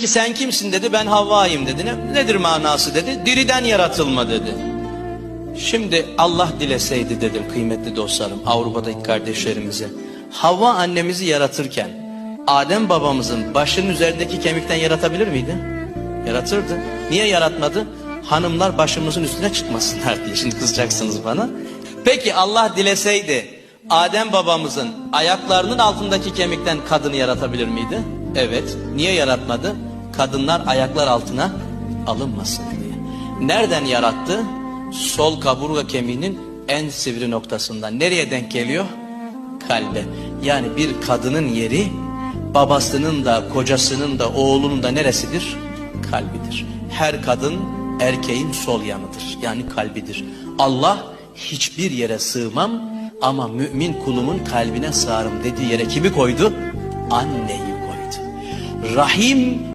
Peki sen kimsin dedi ben Havva'yım dedi. Ne, nedir manası dedi. Diriden yaratılma dedi. Şimdi Allah dileseydi dedim kıymetli dostlarım Avrupa'daki kardeşlerimize. Havva annemizi yaratırken Adem babamızın başının üzerindeki kemikten yaratabilir miydi? Yaratırdı. Niye yaratmadı? Hanımlar başımızın üstüne çıkmasınlar diye. Şimdi kızacaksınız bana. Peki Allah dileseydi Adem babamızın ayaklarının altındaki kemikten kadını yaratabilir miydi? Evet. Niye yaratmadı? Kadınlar ayaklar altına alınmasın diye. Nereden yarattı? Sol kaburga kemiğinin en sivri noktasından. Nereye denk geliyor? Kalbe. Yani bir kadının yeri babasının da kocasının da oğlunun da neresidir? Kalbidir. Her kadın erkeğin sol yanıdır. Yani kalbidir. Allah hiçbir yere sığmam ama mümin kulumun kalbine sığarım dediği yere kimi koydu? Anneyi koydu. Rahim